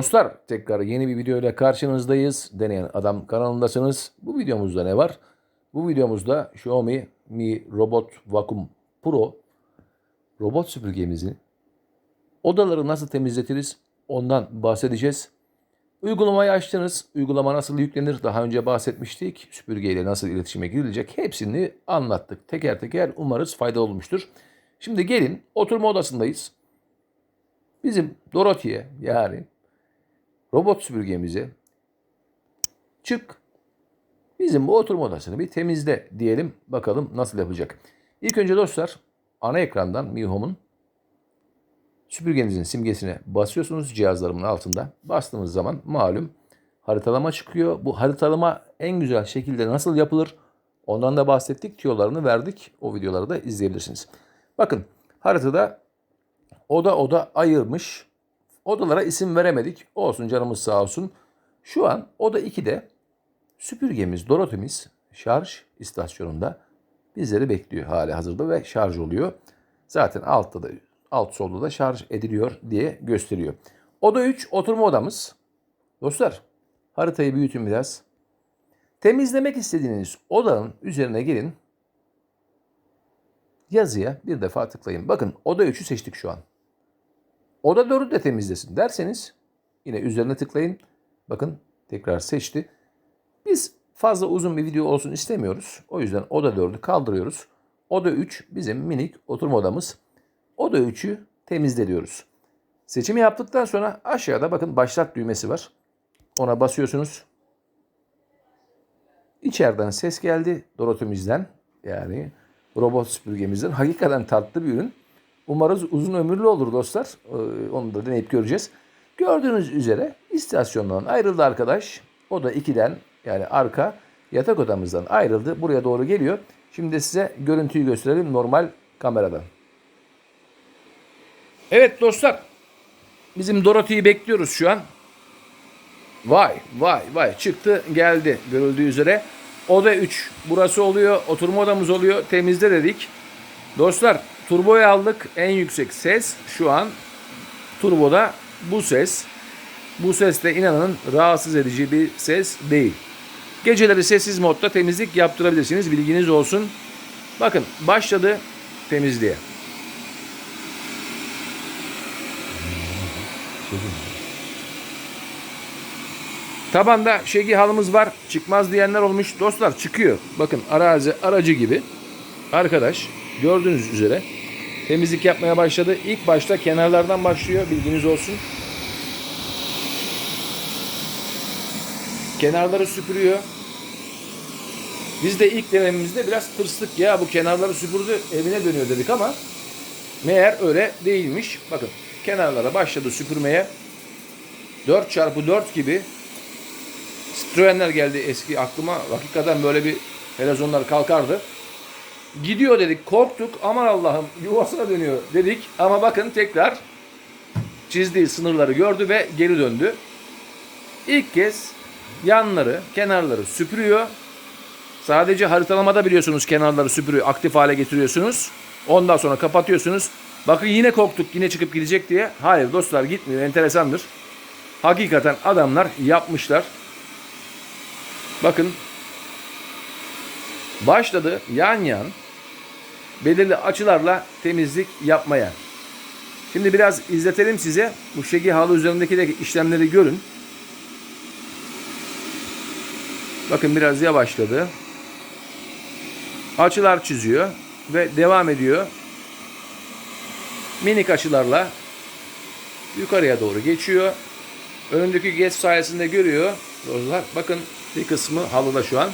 Dostlar tekrar yeni bir video ile karşınızdayız. Deneyen Adam kanalındasınız. Bu videomuzda ne var? Bu videomuzda Xiaomi Mi Robot Vacuum Pro robot süpürgemizin odaları nasıl temizletiriz ondan bahsedeceğiz. Uygulamayı açtınız. Uygulama nasıl yüklenir? Daha önce bahsetmiştik. Süpürgeyle nasıl iletişime girilecek? Hepsini anlattık. Teker teker umarız faydalı olmuştur. Şimdi gelin oturma odasındayız. Bizim Dorothy'ye yani robot süpürgemize çık bizim bu oturma odasını bir temizle diyelim. Bakalım nasıl yapacak. İlk önce dostlar ana ekrandan Mi Home'un süpürgenizin simgesine basıyorsunuz cihazlarımın altında. Bastığımız zaman malum haritalama çıkıyor. Bu haritalama en güzel şekilde nasıl yapılır? Ondan da bahsettik. Tüyolarını verdik. O videoları da izleyebilirsiniz. Bakın haritada oda oda ayırmış. Odalara isim veremedik. Olsun canımız sağ olsun. Şu an oda 2'de süpürgemiz, Dorothy'miz şarj istasyonunda bizleri bekliyor hali hazırda ve şarj oluyor. Zaten altta da alt solda da şarj ediliyor diye gösteriyor. Oda 3 oturma odamız. Dostlar haritayı büyütün biraz. Temizlemek istediğiniz odanın üzerine gelin. Yazıya bir defa tıklayın. Bakın oda 3'ü seçtik şu an. Oda 4'ü de temizlesin derseniz yine üzerine tıklayın. Bakın tekrar seçti. Biz fazla uzun bir video olsun istemiyoruz. O yüzden oda 4'ü kaldırıyoruz. Oda 3 bizim minik oturma odamız. Oda 3'ü temizle diyoruz. Seçimi yaptıktan sonra aşağıda bakın başlat düğmesi var. Ona basıyorsunuz. İçeriden ses geldi Dorothy'mizden. Yani robot süpürgemizden. Hakikaten tatlı bir ürün. Umarız uzun ömürlü olur dostlar. Ee, Onu da deneyip göreceğiz. Gördüğünüz üzere istasyondan ayrıldı arkadaş. O da 2'den yani arka yatak odamızdan ayrıldı. Buraya doğru geliyor. Şimdi size görüntüyü gösterelim normal kameradan. Evet dostlar. Bizim Dorothy'yi bekliyoruz şu an. Vay vay vay çıktı geldi görüldüğü üzere. Oda 3 burası oluyor. Oturma odamız oluyor. Temizle dedik. Dostlar turboyu aldık. En yüksek ses şu an turboda bu ses. Bu ses de inanın rahatsız edici bir ses değil. Geceleri sessiz modda temizlik yaptırabilirsiniz. Bilginiz olsun. Bakın başladı temizliğe. Tabanda şegi halımız var. Çıkmaz diyenler olmuş. Dostlar çıkıyor. Bakın arazi aracı gibi. Arkadaş gördüğünüz üzere temizlik yapmaya başladı. İlk başta kenarlardan başlıyor. Bilginiz olsun. Kenarları süpürüyor. Biz de ilk denememizde biraz tırstık ya bu kenarları süpürdü evine dönüyor dedik ama meğer öyle değilmiş. Bakın kenarlara başladı süpürmeye. 4x4 gibi Citroenler geldi eski aklıma. Hakikaten böyle bir helezonlar kalkardı. Gidiyor dedik korktuk aman Allah'ım yuvasına dönüyor dedik. Ama bakın tekrar çizdiği sınırları gördü ve geri döndü. İlk kez yanları, kenarları süpürüyor. Sadece haritalamada biliyorsunuz kenarları süpürüyor, aktif hale getiriyorsunuz. Ondan sonra kapatıyorsunuz. Bakın yine korktuk yine çıkıp gidecek diye. Hayır dostlar gitmiyor enteresandır. Hakikaten adamlar yapmışlar. Bakın başladı yan yan belirli açılarla temizlik yapmaya. Şimdi biraz izletelim size. Bu şegi halı üzerindeki de işlemleri görün. Bakın biraz yavaşladı. Açılar çiziyor ve devam ediyor. Minik açılarla yukarıya doğru geçiyor. Önündeki geç sayesinde görüyor. Bakın bir kısmı halıda şu an.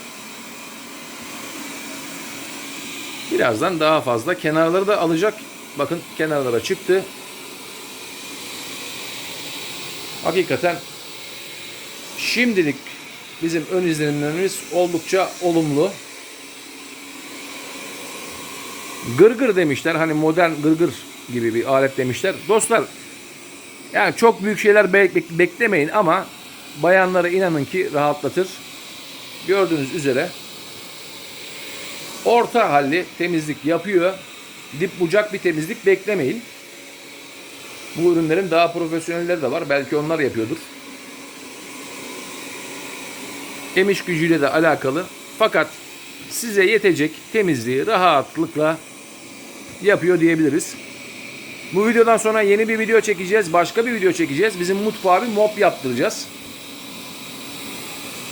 Birazdan daha fazla kenarları da alacak. Bakın kenarlara çıktı. Hakikaten şimdilik bizim ön izlenimlerimiz oldukça olumlu. Gırgır demişler. Hani modern gırgır gibi bir alet demişler. Dostlar yani çok büyük şeyler bek- beklemeyin ama bayanlara inanın ki rahatlatır. Gördüğünüz üzere Orta halli temizlik yapıyor. Dip bucak bir temizlik beklemeyin. Bu ürünlerin daha profesyonelleri de var. Belki onlar yapıyordur. Emiş gücüyle de alakalı. Fakat size yetecek temizliği rahatlıkla yapıyor diyebiliriz. Bu videodan sonra yeni bir video çekeceğiz. Başka bir video çekeceğiz. Bizim mutfağa bir mop yaptıracağız.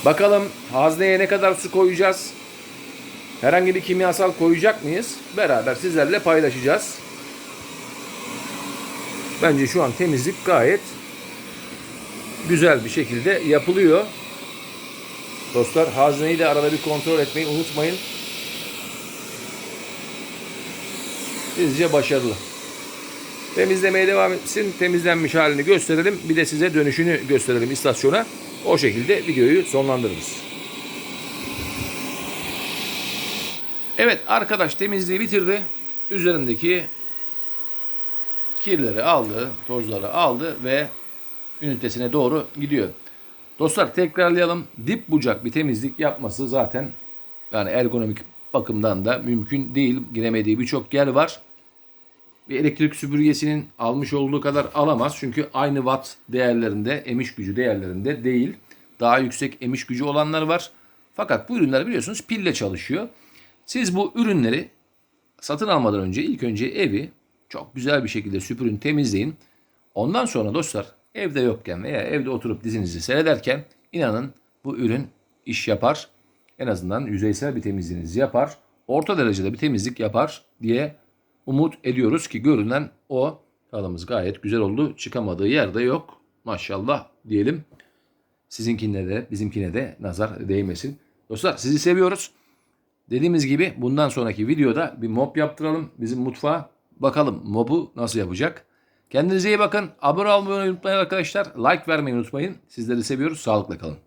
Bakalım hazneye ne kadar su koyacağız. Herhangi bir kimyasal koyacak mıyız? Beraber sizlerle paylaşacağız. Bence şu an temizlik gayet güzel bir şekilde yapılıyor. Dostlar hazneyi de arada bir kontrol etmeyi unutmayın. Sizce başarılı. Temizlemeye devam etsin. Temizlenmiş halini gösterelim. Bir de size dönüşünü gösterelim istasyona. O şekilde videoyu sonlandırırız. Evet arkadaş temizliği bitirdi. Üzerindeki kirleri aldı, tozları aldı ve ünitesine doğru gidiyor. Dostlar tekrarlayalım. Dip bucak bir temizlik yapması zaten yani ergonomik bakımdan da mümkün değil. Giremediği birçok yer var. Bir elektrik süpürgesinin almış olduğu kadar alamaz. Çünkü aynı watt değerlerinde, emiş gücü değerlerinde değil. Daha yüksek emiş gücü olanlar var. Fakat bu ürünler biliyorsunuz pille çalışıyor. Siz bu ürünleri satın almadan önce ilk önce evi çok güzel bir şekilde süpürün, temizleyin. Ondan sonra dostlar evde yokken veya evde oturup dizinizi seyrederken inanın bu ürün iş yapar. En azından yüzeysel bir temizliğinizi yapar. Orta derecede bir temizlik yapar diye umut ediyoruz ki görünen o. Halımız gayet güzel oldu. Çıkamadığı yerde yok. Maşallah diyelim. Sizinkine de bizimkine de nazar değmesin. Dostlar sizi seviyoruz. Dediğimiz gibi bundan sonraki videoda bir mob yaptıralım bizim mutfağa. Bakalım mobu nasıl yapacak. Kendinize iyi bakın. Abone olmayı unutmayın arkadaşlar. Like vermeyi unutmayın. Sizleri seviyoruz. Sağlıkla kalın.